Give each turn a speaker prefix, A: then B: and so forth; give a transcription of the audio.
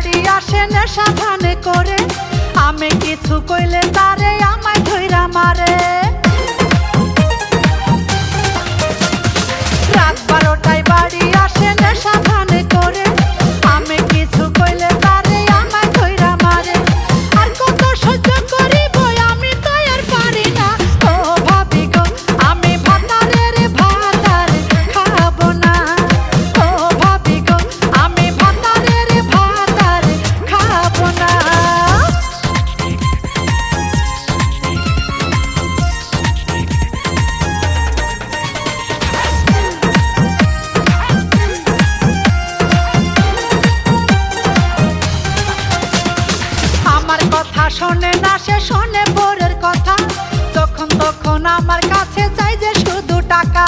A: বাড়ি করে। আমি কিছু কইলে তারে আমায় ধৈরা শোনে না সে শোনে পরের কথা। তখন তখন আমার কাছে চাই যে শুধু টাকা।